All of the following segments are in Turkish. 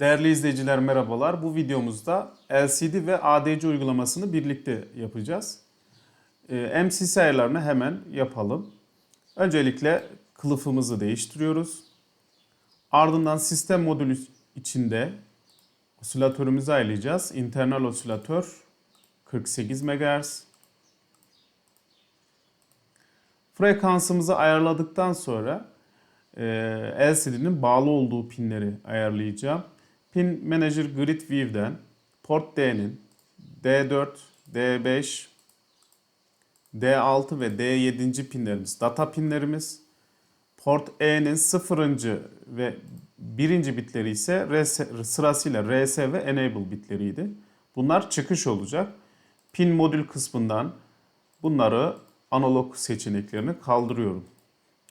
Değerli izleyiciler merhabalar. Bu videomuzda LCD ve ADC uygulamasını birlikte yapacağız. Ee, MCC ayarlarını hemen yapalım. Öncelikle kılıfımızı değiştiriyoruz. Ardından sistem modülü içinde osilatörümüzü ayarlayacağız. İnternal osilatör 48 MHz. Frekansımızı ayarladıktan sonra e, LCD'nin bağlı olduğu pinleri ayarlayacağım. Pin Manager Grid View'den port D'nin D4, D5, D6 ve D7. pinlerimiz data pinlerimiz. Port E'nin 0. ve 1. bitleri ise RS, sırasıyla RS ve Enable bitleriydi. Bunlar çıkış olacak. Pin modül kısmından bunları analog seçeneklerini kaldırıyorum.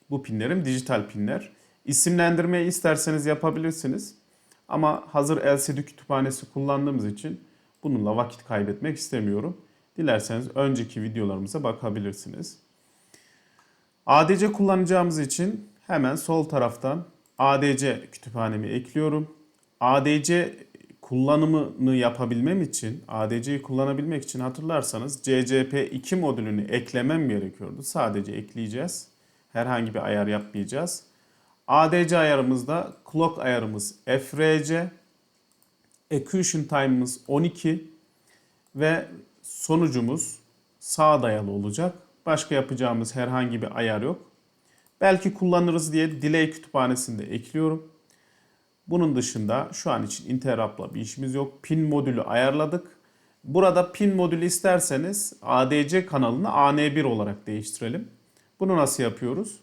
Bu pinlerim dijital pinler. İsimlendirmeyi isterseniz yapabilirsiniz. Ama hazır LCD kütüphanesi kullandığımız için bununla vakit kaybetmek istemiyorum. Dilerseniz önceki videolarımıza bakabilirsiniz. ADC kullanacağımız için hemen sol taraftan ADC kütüphanemi ekliyorum. ADC kullanımını yapabilmem için, ADC'yi kullanabilmek için hatırlarsanız CCP2 modülünü eklemem gerekiyordu. Sadece ekleyeceğiz. Herhangi bir ayar yapmayacağız. ADC ayarımızda clock ayarımız FRC, execution time'ımız 12 ve sonucumuz sağa dayalı olacak. Başka yapacağımız herhangi bir ayar yok. Belki kullanırız diye delay kütüphanesinde ekliyorum. Bunun dışında şu an için interrupt'la bir işimiz yok. Pin modülü ayarladık. Burada pin modülü isterseniz ADC kanalını AN1 olarak değiştirelim. Bunu nasıl yapıyoruz?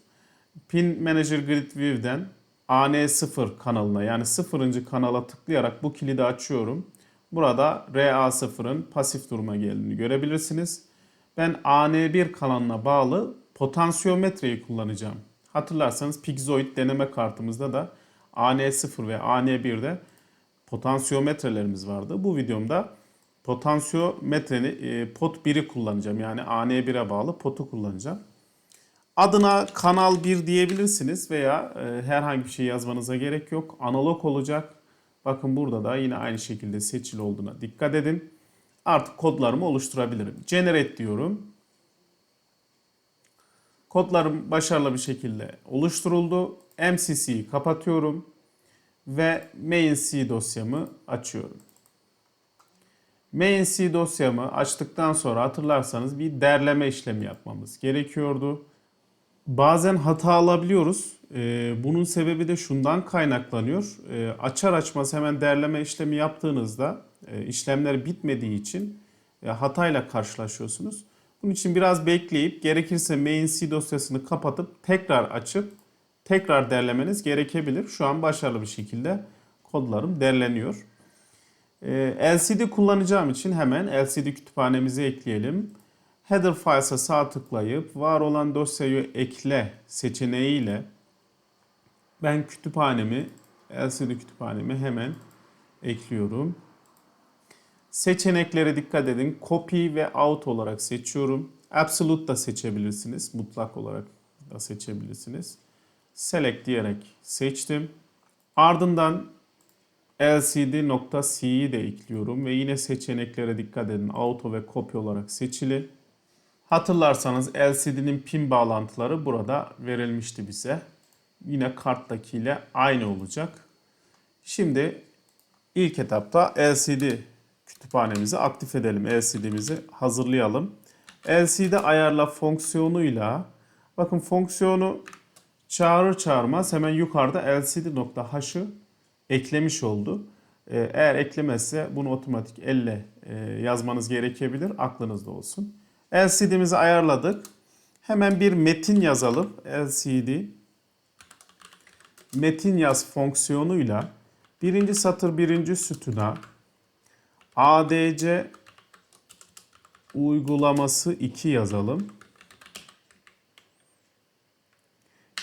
Pin Manager Grid View'den AN0 kanalına yani 0. kanala tıklayarak bu kilidi açıyorum. Burada RA0'ın pasif duruma geldiğini görebilirsiniz. Ben AN1 kanalına bağlı potansiyometreyi kullanacağım. Hatırlarsanız Pixoid deneme kartımızda da AN0 ve AN1'de potansiyometrelerimiz vardı. Bu videomda potansiyometreni e, pot 1'i kullanacağım. Yani AN1'e bağlı potu kullanacağım. Adına kanal 1 diyebilirsiniz veya e, herhangi bir şey yazmanıza gerek yok. Analog olacak. Bakın burada da yine aynı şekilde seçili olduğuna dikkat edin. Artık kodlarımı oluşturabilirim. Generate diyorum. Kodlarım başarılı bir şekilde oluşturuldu. MCC'yi kapatıyorum ve main.c dosyamı açıyorum. Main.c dosyamı açtıktan sonra hatırlarsanız bir derleme işlemi yapmamız gerekiyordu. Bazen hata alabiliyoruz. Ee, bunun sebebi de şundan kaynaklanıyor. Ee, açar açmaz hemen derleme işlemi yaptığınızda e, işlemler bitmediği için e, hatayla karşılaşıyorsunuz. Bunun için biraz bekleyip gerekirse main.c dosyasını kapatıp tekrar açıp tekrar derlemeniz gerekebilir. Şu an başarılı bir şekilde kodlarım derleniyor. Ee, LCD kullanacağım için hemen LCD kütüphanemizi ekleyelim. Header Files'a sağ tıklayıp var olan dosyayı ekle seçeneğiyle ben kütüphanemi, LCD kütüphanemi hemen ekliyorum. Seçeneklere dikkat edin. Copy ve out olarak seçiyorum. Absolute da seçebilirsiniz. Mutlak olarak da seçebilirsiniz. Select diyerek seçtim. Ardından lcd.c'yi de ekliyorum ve yine seçeneklere dikkat edin. Auto ve copy olarak seçili. Hatırlarsanız LCD'nin pin bağlantıları burada verilmişti bize. Yine karttakiyle aynı olacak. Şimdi ilk etapta LCD kütüphanemizi aktif edelim. LCD'mizi hazırlayalım. LCD ayarla fonksiyonuyla bakın fonksiyonu çağırır çağırmaz hemen yukarıda lcd.h'ı eklemiş oldu. Ee, eğer eklemezse bunu otomatik elle e, yazmanız gerekebilir. Aklınızda olsun. LCD'mizi ayarladık. Hemen bir metin yazalım. LCD metin yaz fonksiyonuyla birinci satır birinci sütuna ADC uygulaması 2 yazalım.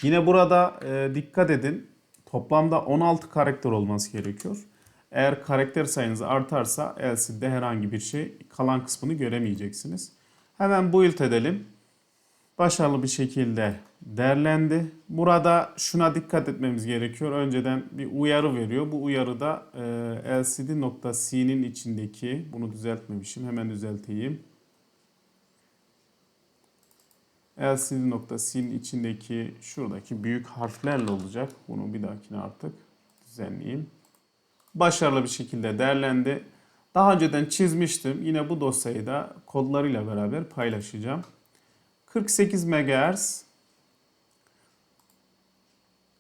Yine burada e, dikkat edin. Toplamda 16 karakter olması gerekiyor. Eğer karakter sayınız artarsa LCD'de herhangi bir şey kalan kısmını göremeyeceksiniz. Hemen build edelim. başarılı bir şekilde derlendi. Burada şuna dikkat etmemiz gerekiyor. Önceden bir uyarı veriyor. Bu uyarıda e, lcd.c'nin içindeki, bunu düzeltmemişim hemen düzelteyim. lcd.c'nin içindeki şuradaki büyük harflerle olacak. Bunu bir dahakine artık düzenleyeyim. Başarılı bir şekilde derlendi. Daha önceden çizmiştim. Yine bu dosyayı da kodlarıyla beraber paylaşacağım. 48 MHz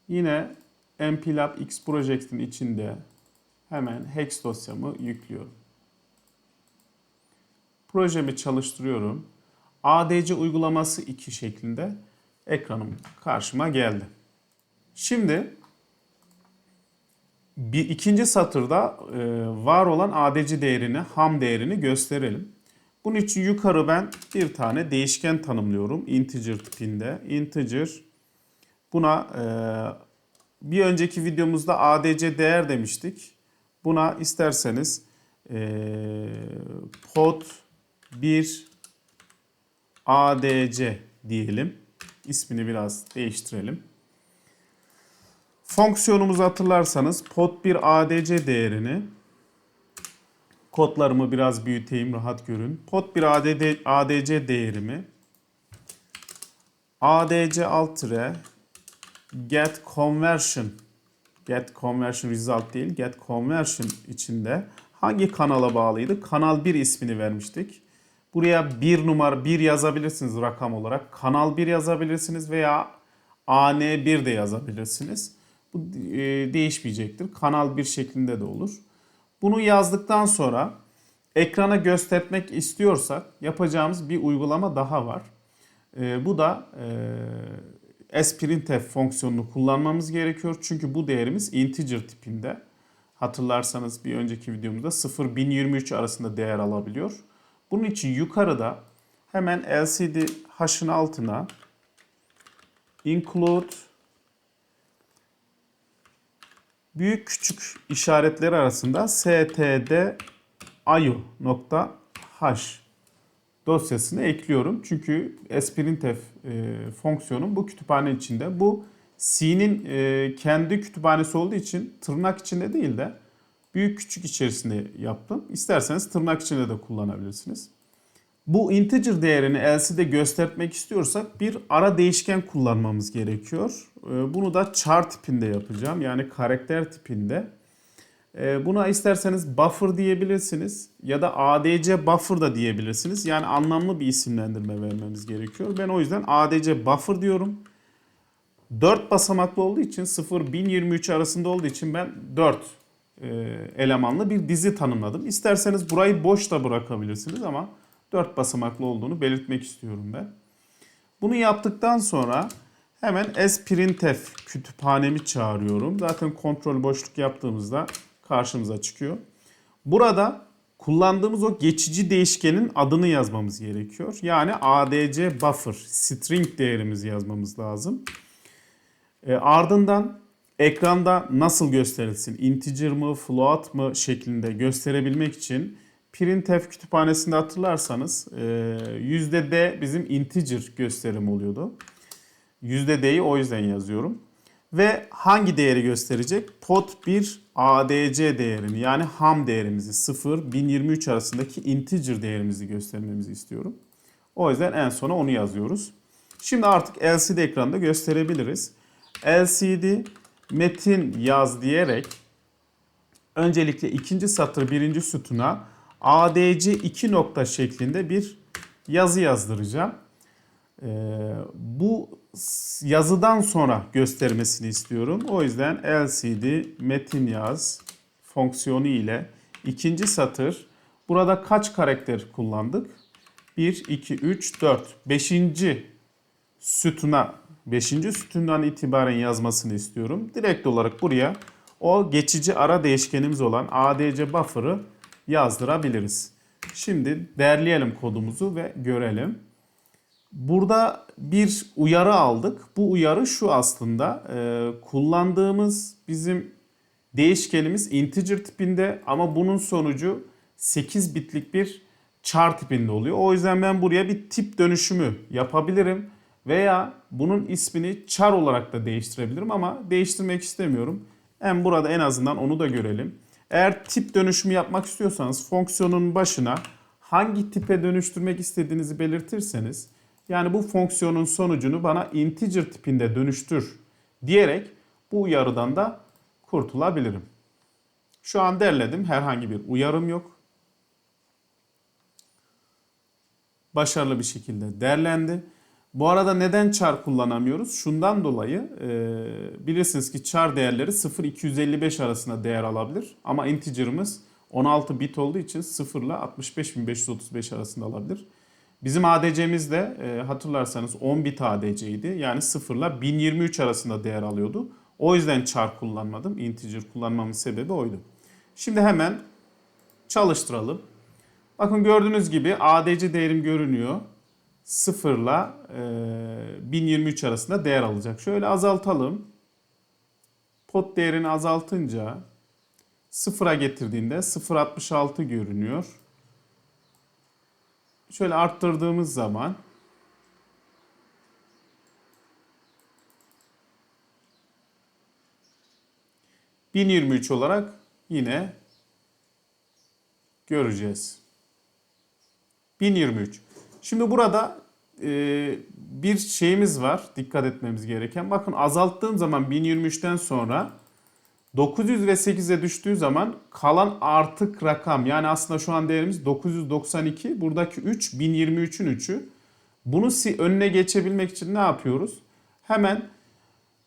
yine MPLAB X Project'in içinde hemen hex dosyamı yüklüyorum. Projemi çalıştırıyorum. ADC uygulaması 2 şeklinde ekranım karşıma geldi. Şimdi bir ikinci satırda e, var olan ADC değerini, ham değerini gösterelim. Bunun için yukarı ben bir tane değişken tanımlıyorum. Integer tipinde. Integer buna e, bir önceki videomuzda ADC değer demiştik. Buna isterseniz e, pod 1 ADC diyelim. İsmini biraz değiştirelim. Fonksiyonumuzu hatırlarsanız pod 1 ADC değerini kodlarımı biraz büyüteyim rahat görün. Pod 1 ADD, ADC değerimi ADC alt tire get conversion get conversion result değil get conversion içinde hangi kanala bağlıydı? Kanal 1 ismini vermiştik. Buraya bir numara 1 yazabilirsiniz rakam olarak. Kanal 1 yazabilirsiniz veya AN1 de yazabilirsiniz. Bu e, değişmeyecektir. Kanal 1 şeklinde de olur. Bunu yazdıktan sonra ekrana göstermek istiyorsak yapacağımız bir uygulama daha var. E, bu da e, sprintf fonksiyonunu kullanmamız gerekiyor. Çünkü bu değerimiz integer tipinde. Hatırlarsanız bir önceki videomuzda 0-1023 arasında değer alabiliyor. Bunun için yukarıda hemen LCD h'ın altına include büyük küçük işaretleri arasında std io.h dosyasını ekliyorum. Çünkü sprintf e, fonksiyonum bu kütüphane içinde. Bu C'nin e, kendi kütüphanesi olduğu için tırnak içinde değil de büyük küçük içerisinde yaptım. İsterseniz tırnak içinde de kullanabilirsiniz. Bu integer değerini LC'de göstermek istiyorsak bir ara değişken kullanmamız gerekiyor. Ee, bunu da char tipinde yapacağım. Yani karakter tipinde. Ee, buna isterseniz buffer diyebilirsiniz ya da ADC buffer da diyebilirsiniz. Yani anlamlı bir isimlendirme vermemiz gerekiyor. Ben o yüzden ADC buffer diyorum. 4 basamaklı olduğu için 0-1023 arasında olduğu için ben 4 e, elemanlı bir dizi tanımladım. İsterseniz burayı boş da bırakabilirsiniz ama 4 basamaklı olduğunu belirtmek istiyorum ben. Bunu yaptıktan sonra hemen sprintf kütüphanemi çağırıyorum. Zaten kontrol boşluk yaptığımızda karşımıza çıkıyor. Burada kullandığımız o geçici değişkenin adını yazmamız gerekiyor. Yani adc buffer string değerimizi yazmamız lazım. E, ardından ekranda nasıl gösterilsin? Integer mı, float mı şeklinde gösterebilmek için printf kütüphanesinde hatırlarsanız yüzde %d bizim integer gösterim oluyordu. Yüzde %d'yi o yüzden yazıyorum. Ve hangi değeri gösterecek? Pod 1 ADC değerini yani ham değerimizi 0 1023 arasındaki integer değerimizi göstermemizi istiyorum. O yüzden en sona onu yazıyoruz. Şimdi artık LCD ekranda gösterebiliriz. LCD metin yaz diyerek öncelikle ikinci satır birinci sütuna ADC 2 nokta şeklinde bir yazı yazdıracağım. Ee, bu yazıdan sonra göstermesini istiyorum. O yüzden LCD metin yaz fonksiyonu ile ikinci satır burada kaç karakter kullandık? 1, 2, 3, 4. 5. sütuna 5. sütundan itibaren yazmasını istiyorum. Direkt olarak buraya o geçici ara değişkenimiz olan ADC buffer'ı yazdırabiliriz. Şimdi derleyelim kodumuzu ve görelim. Burada bir uyarı aldık. Bu uyarı şu aslında. E, kullandığımız bizim değişkenimiz integer tipinde ama bunun sonucu 8 bitlik bir char tipinde oluyor. O yüzden ben buraya bir tip dönüşümü yapabilirim. Veya bunun ismini char olarak da değiştirebilirim ama değiştirmek istemiyorum. Hem burada en azından onu da görelim. Eğer tip dönüşümü yapmak istiyorsanız fonksiyonun başına hangi tipe dönüştürmek istediğinizi belirtirseniz yani bu fonksiyonun sonucunu bana integer tipinde dönüştür diyerek bu uyarıdan da kurtulabilirim. Şu an derledim. Herhangi bir uyarım yok. Başarılı bir şekilde derlendi. Bu arada neden char kullanamıyoruz? Şundan dolayı e, bilirsiniz ki char değerleri 0-255 arasında değer alabilir. Ama integer'ımız 16 bit olduğu için 0 ile 65535 arasında alabilir. Bizim ADC'miz de e, hatırlarsanız 10 bit ADC'ydi. Yani 0 ile 1023 arasında değer alıyordu. O yüzden char kullanmadım. Integer kullanmamın sebebi oydu. Şimdi hemen çalıştıralım. Bakın gördüğünüz gibi ADC değerim görünüyor. 0 ile 1023 arasında değer alacak. Şöyle azaltalım. Pot değerini azaltınca sıfıra getirdiğinde 0.66 görünüyor. Şöyle arttırdığımız zaman ...1023 olarak yine göreceğiz. 1023. Şimdi burada e, bir şeyimiz var dikkat etmemiz gereken. Bakın azalttığım zaman 1023'ten sonra 900 ve 8'e düştüğü zaman kalan artık rakam yani aslında şu an değerimiz 992. Buradaki 3 1023'ün 3'ü. Bunu önüne geçebilmek için ne yapıyoruz? Hemen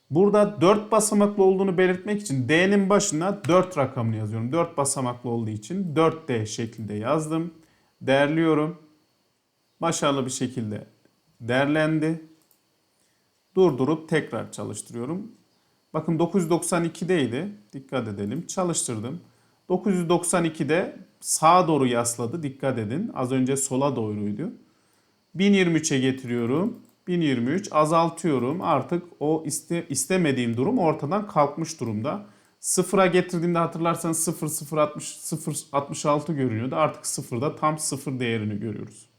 burada 4 basamaklı olduğunu belirtmek için D'nin başına 4 rakamını yazıyorum. 4 basamaklı olduğu için 4D şeklinde yazdım. Değerliyorum. Başarılı bir şekilde derlendi. Durdurup tekrar çalıştırıyorum. Bakın 992'deydi. Dikkat edelim. Çalıştırdım. 992'de sağa doğru yasladı. Dikkat edin. Az önce sola doğruydu. 1023'e getiriyorum. 1023 azaltıyorum. Artık o iste, istemediğim durum ortadan kalkmış durumda. Sıfıra getirdiğimde hatırlarsanız 0 0 60 0 66 görünüyordu. Artık sıfırda tam sıfır değerini görüyoruz.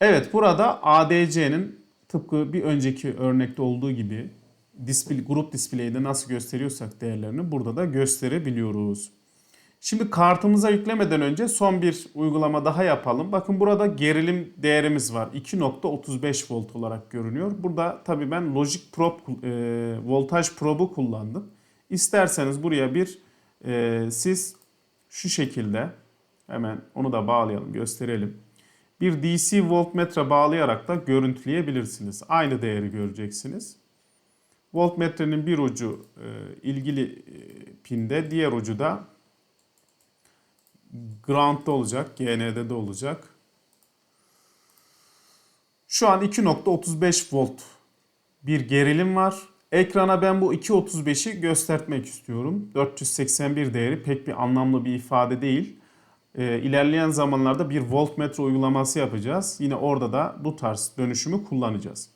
Evet burada ADC'nin tıpkı bir önceki örnekte olduğu gibi display, grup display'de nasıl gösteriyorsak değerlerini burada da gösterebiliyoruz. Şimdi kartımıza yüklemeden önce son bir uygulama daha yapalım. Bakın burada gerilim değerimiz var. 2.35 volt olarak görünüyor. Burada tabii ben Logic Probe, e, voltaj probu kullandım. İsterseniz buraya bir e, siz şu şekilde hemen onu da bağlayalım gösterelim. Bir DC voltmetre bağlayarak da görüntüleyebilirsiniz. Aynı değeri göreceksiniz. Voltmetrenin bir ucu e, ilgili e, pinde, diğer ucu da ground'da olacak, GN'de de olacak. Şu an 2.35 volt bir gerilim var. Ekrana ben bu 2.35'i göstermek istiyorum. 481 değeri pek bir anlamlı bir ifade değil. Ee, ilerleyen zamanlarda bir voltmetre uygulaması yapacağız. Yine orada da bu tarz dönüşümü kullanacağız.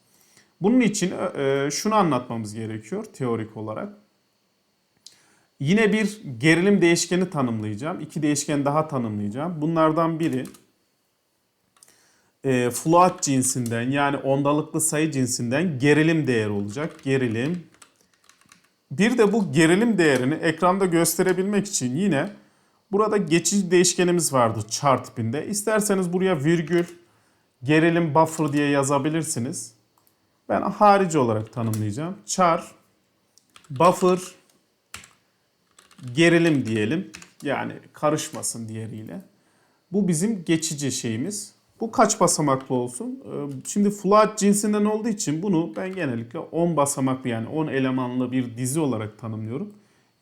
Bunun için e, şunu anlatmamız gerekiyor teorik olarak. Yine bir gerilim değişkeni tanımlayacağım. İki değişken daha tanımlayacağım. Bunlardan biri e, float cinsinden yani ondalıklı sayı cinsinden gerilim değeri olacak. Gerilim. Bir de bu gerilim değerini ekranda gösterebilmek için yine burada geçici değişkenimiz vardı chart tipinde. İsterseniz buraya virgül gerilim buffer diye yazabilirsiniz. Ben harici olarak tanımlayacağım. Char buffer gerilim diyelim. Yani karışmasın diğeriyle. Bu bizim geçici şeyimiz. Bu kaç basamaklı olsun? Ee, şimdi float cinsinden olduğu için bunu ben genellikle 10 basamaklı yani 10 elemanlı bir dizi olarak tanımlıyorum.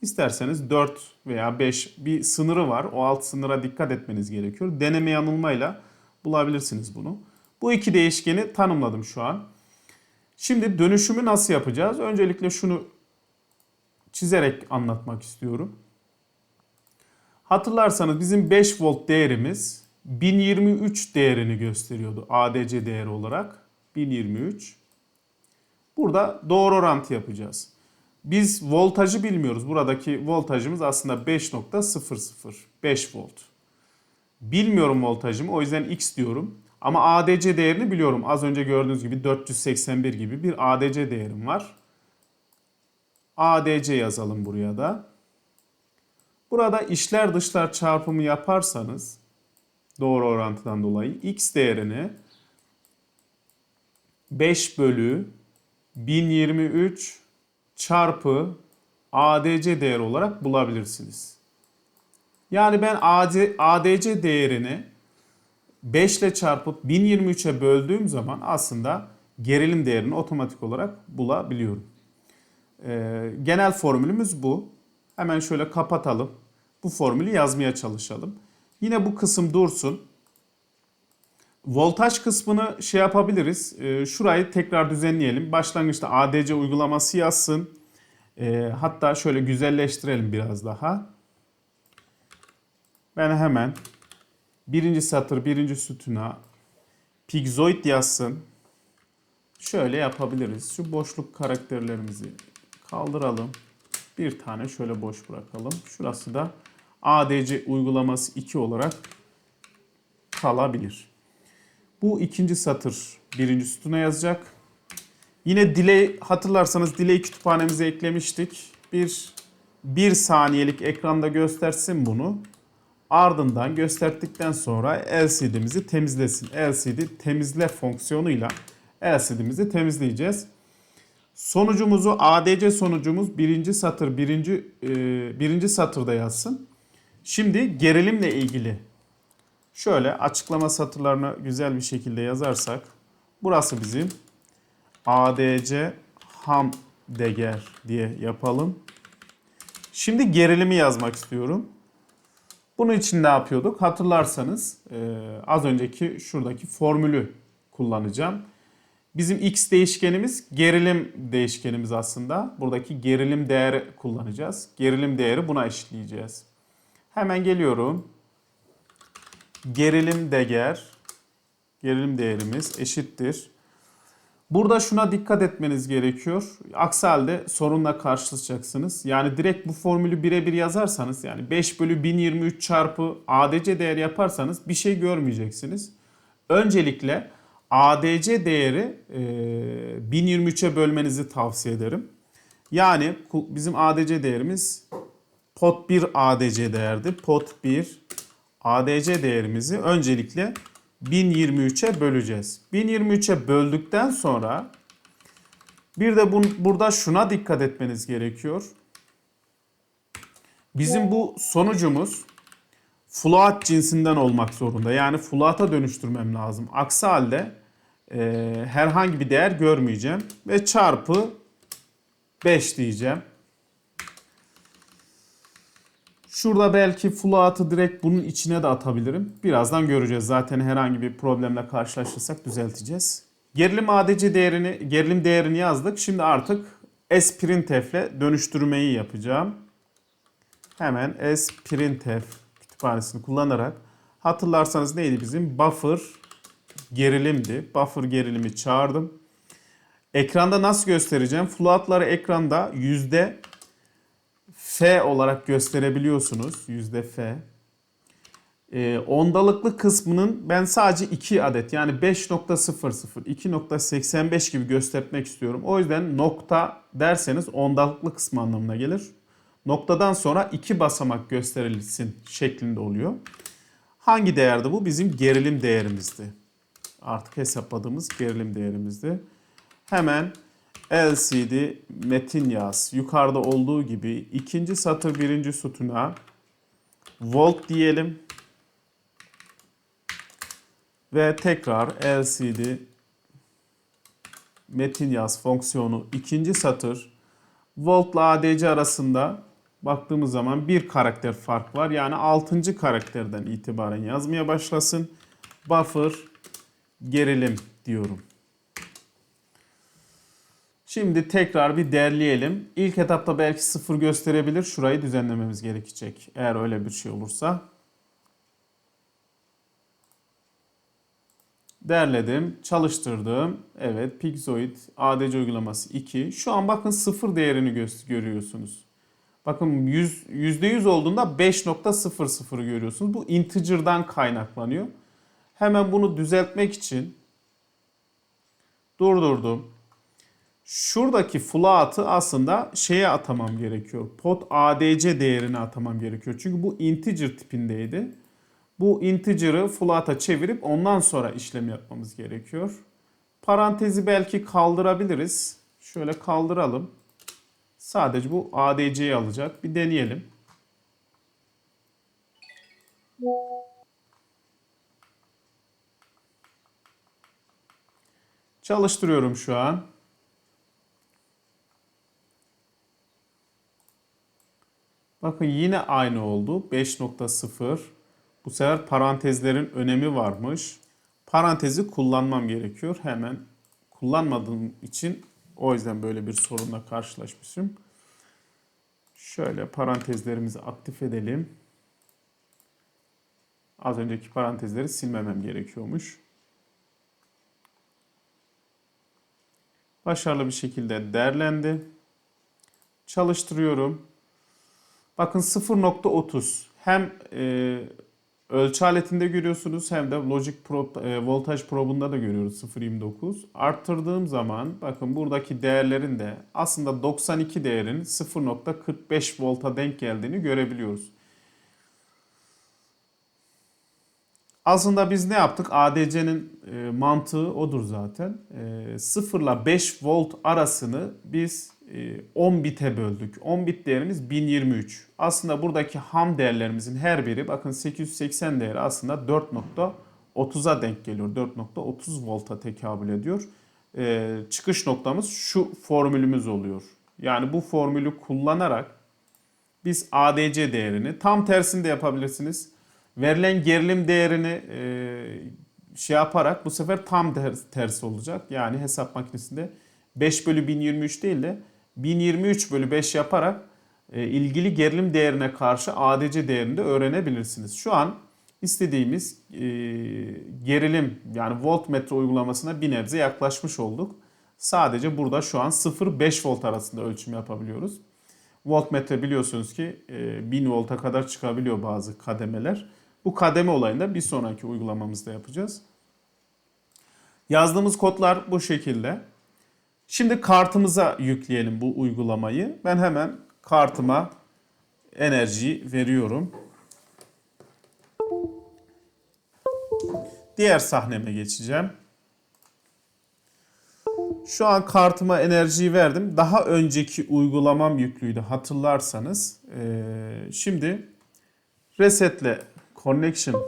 İsterseniz 4 veya 5 bir sınırı var. O alt sınıra dikkat etmeniz gerekiyor. Deneme yanılmayla bulabilirsiniz bunu. Bu iki değişkeni tanımladım şu an. Şimdi dönüşümü nasıl yapacağız? Öncelikle şunu çizerek anlatmak istiyorum. Hatırlarsanız bizim 5 volt değerimiz 1023 değerini gösteriyordu ADC değeri olarak. 1023. Burada doğru orantı yapacağız. Biz voltajı bilmiyoruz. Buradaki voltajımız aslında 5.00 5 volt. Bilmiyorum voltajımı o yüzden x diyorum. Ama ADC değerini biliyorum. Az önce gördüğünüz gibi 481 gibi bir ADC değerim var. ADC yazalım buraya da. Burada içler dışlar çarpımı yaparsanız doğru orantıdan dolayı x değerini 5 bölü 1023 çarpı ADC değeri olarak bulabilirsiniz. Yani ben AD, ADC değerini 5 ile çarpıp 1023'e böldüğüm zaman aslında gerilim değerini otomatik olarak bulabiliyorum. Ee, genel formülümüz bu. Hemen şöyle kapatalım. Bu formülü yazmaya çalışalım. Yine bu kısım dursun. Voltaj kısmını şey yapabiliriz. Ee, şurayı tekrar düzenleyelim. Başlangıçta ADC uygulaması yazsın. Ee, hatta şöyle güzelleştirelim biraz daha. Ben hemen birinci satır birinci sütuna pigzoid yazsın. Şöyle yapabiliriz. Şu boşluk karakterlerimizi kaldıralım. Bir tane şöyle boş bırakalım. Şurası da ADC uygulaması 2 olarak kalabilir. Bu ikinci satır birinci sütuna yazacak. Yine delay hatırlarsanız delay kütüphanemize eklemiştik. Bir bir saniyelik ekranda göstersin bunu. Ardından gösterdikten sonra LCD'mizi temizlesin. LCD temizle fonksiyonuyla LCD'mizi temizleyeceğiz. Sonucumuzu ADC sonucumuz birinci satır birinci e, birinci satırda yazsın. Şimdi gerilimle ilgili şöyle açıklama satırlarını güzel bir şekilde yazarsak burası bizim ADC ham deger diye yapalım. Şimdi gerilimi yazmak istiyorum. Bunun için ne yapıyorduk? Hatırlarsanız e, az önceki şuradaki formülü kullanacağım. Bizim x değişkenimiz gerilim değişkenimiz aslında. Buradaki gerilim değeri kullanacağız. Gerilim değeri buna eşitleyeceğiz. Hemen geliyorum. Gerilim değer gerilim değerimiz eşittir. Burada şuna dikkat etmeniz gerekiyor. Aksi halde sorunla karşılaşacaksınız. Yani direkt bu formülü birebir yazarsanız yani 5 bölü 1023 çarpı ADC değer yaparsanız bir şey görmeyeceksiniz. Öncelikle ADC değeri e, 1023'e bölmenizi tavsiye ederim. Yani bizim ADC değerimiz pot 1 ADC değerdi. Pot 1 ADC değerimizi öncelikle 1023'e böleceğiz. 1023'e böldükten sonra bir de bu, burada şuna dikkat etmeniz gerekiyor. Bizim bu sonucumuz float cinsinden olmak zorunda. Yani float'a dönüştürmem lazım. Aksi halde e, herhangi bir değer görmeyeceğim. Ve çarpı 5 diyeceğim. Şurada belki float'ı direkt bunun içine de atabilirim. Birazdan göreceğiz. Zaten herhangi bir problemle karşılaşırsak düzelteceğiz. Gerilim ADC değerini, gerilim değerini yazdık. Şimdi artık sprintf ile dönüştürmeyi yapacağım. Hemen sprintf kütüphanesini kullanarak hatırlarsanız neydi bizim? Buffer gerilimdi. Buffer gerilimi çağırdım. Ekranda nasıl göstereceğim? Floatları ekranda yüzde F olarak gösterebiliyorsunuz. Yüzde F. E, ondalıklı kısmının ben sadece 2 adet yani 5.00, 2.85 gibi göstermek istiyorum. O yüzden nokta derseniz ondalıklı kısmı anlamına gelir. Noktadan sonra iki basamak gösterilsin şeklinde oluyor. Hangi değerdi bu? Bizim gerilim değerimizdi. Artık hesapladığımız gerilim değerimizdi. Hemen LCD metin yaz. Yukarıda olduğu gibi ikinci satır birinci sütuna volt diyelim. Ve tekrar LCD metin yaz fonksiyonu ikinci satır volt ile ADC arasında baktığımız zaman bir karakter fark var. Yani 6. karakterden itibaren yazmaya başlasın. Buffer gerilim diyorum. Şimdi tekrar bir derleyelim. İlk etapta belki sıfır gösterebilir. Şurayı düzenlememiz gerekecek. Eğer öyle bir şey olursa. Derledim, çalıştırdım. Evet, Pixoid ADC uygulaması 2. Şu an bakın sıfır değerini görüyorsunuz. Bakın 100, %100 olduğunda 5.00 görüyorsunuz. Bu integer'dan kaynaklanıyor. Hemen bunu düzeltmek için durdurdum. Şuradaki float'ı aslında şeye atamam gerekiyor. Pot ADC değerini atamam gerekiyor. Çünkü bu integer tipindeydi. Bu integer'ı float'a çevirip ondan sonra işlem yapmamız gerekiyor. Parantezi belki kaldırabiliriz. Şöyle kaldıralım. Sadece bu ADC'yi alacak. Bir deneyelim. Çalıştırıyorum şu an. Bakın yine aynı oldu. 5.0. Bu sefer parantezlerin önemi varmış. Parantezi kullanmam gerekiyor. Hemen kullanmadığım için o yüzden böyle bir sorunla karşılaşmışım. Şöyle parantezlerimizi aktif edelim. Az önceki parantezleri silmemem gerekiyormuş. Başarılı bir şekilde derlendi. Çalıştırıyorum. Bakın 0.30 hem e, ölçü aletinde görüyorsunuz hem de Logic Pro, e, voltaj probunda da görüyoruz 0.29. Arttırdığım zaman bakın buradaki değerlerin de aslında 92 değerin 0.45 volta denk geldiğini görebiliyoruz. Aslında biz ne yaptık? ADC'nin e, mantığı odur zaten. E, 0 ile 5 volt arasını biz 10 bite böldük. 10 bit değerimiz 1023. Aslında buradaki ham değerlerimizin her biri bakın 880 değeri aslında 4.30'a denk geliyor. 4.30 volta tekabül ediyor. E, çıkış noktamız şu formülümüz oluyor. Yani bu formülü kullanarak biz ADC değerini tam tersini de yapabilirsiniz verilen gerilim değerini e, şey yaparak bu sefer tam ters, tersi olacak. Yani hesap makinesinde 5 bölü 1023 değil de 1023 bölü 5 yaparak e, ilgili gerilim değerine karşı ADC değerini de öğrenebilirsiniz. Şu an istediğimiz e, gerilim yani voltmetre uygulamasına bir nebze yaklaşmış olduk. Sadece burada şu an 0-5 volt arasında ölçüm yapabiliyoruz. Voltmetre biliyorsunuz ki e, 1000 volta kadar çıkabiliyor bazı kademeler. Bu kademe olayında bir sonraki uygulamamızda yapacağız. Yazdığımız kodlar bu şekilde. Şimdi kartımıza yükleyelim bu uygulamayı. Ben hemen kartıma enerji veriyorum. Diğer sahneme geçeceğim. Şu an kartıma enerjiyi verdim. Daha önceki uygulamam yüklüydü hatırlarsanız. Ee, şimdi resetle connection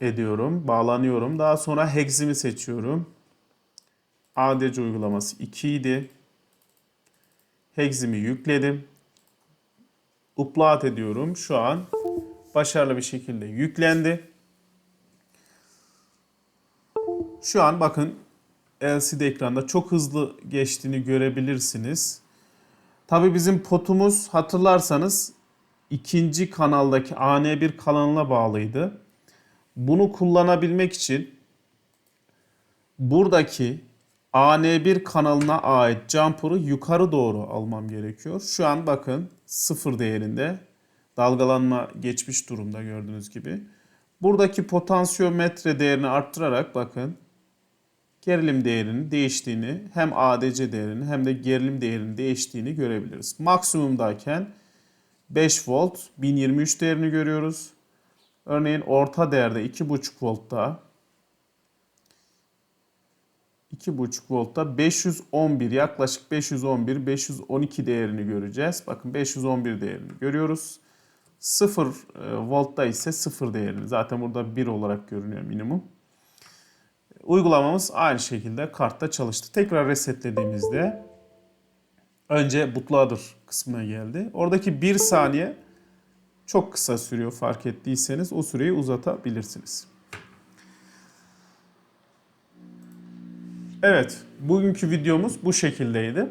ediyorum, bağlanıyorum. Daha sonra hex'imi seçiyorum. ADC uygulaması 2 idi. Hex'imi yükledim. Upload ediyorum. Şu an başarılı bir şekilde yüklendi. Şu an bakın LCD ekranda çok hızlı geçtiğini görebilirsiniz. Tabi bizim potumuz hatırlarsanız ikinci kanaldaki AN1 kanalına bağlıydı. Bunu kullanabilmek için buradaki AN1 kanalına ait jumper'ı yukarı doğru almam gerekiyor. Şu an bakın sıfır değerinde dalgalanma geçmiş durumda gördüğünüz gibi. Buradaki potansiyometre değerini arttırarak bakın gerilim değerinin değiştiğini hem ADC değerinin hem de gerilim değerinin değiştiğini görebiliriz. Maksimumdayken 5 volt 1023 değerini görüyoruz. Örneğin orta değerde 2,5 voltta 2,5 voltta 511 yaklaşık 511 512 değerini göreceğiz. Bakın 511 değerini görüyoruz. 0 e, voltta ise 0 değerini zaten burada 1 olarak görünüyor minimum. Uygulamamız aynı şekilde kartta çalıştı. Tekrar resetlediğimizde önce bootloader kısmına geldi. Oradaki 1 saniye çok kısa sürüyor fark ettiyseniz o süreyi uzatabilirsiniz. Evet, bugünkü videomuz bu şekildeydi.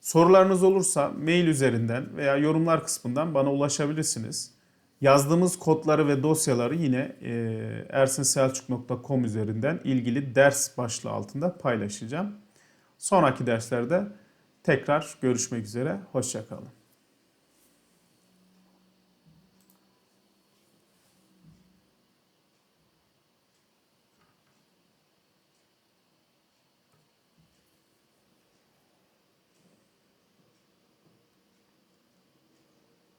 Sorularınız olursa mail üzerinden veya yorumlar kısmından bana ulaşabilirsiniz. Yazdığımız kodları ve dosyaları yine e, ersinselçuk.com üzerinden ilgili ders başlığı altında paylaşacağım. Sonraki derslerde tekrar görüşmek üzere. Hoşçakalın.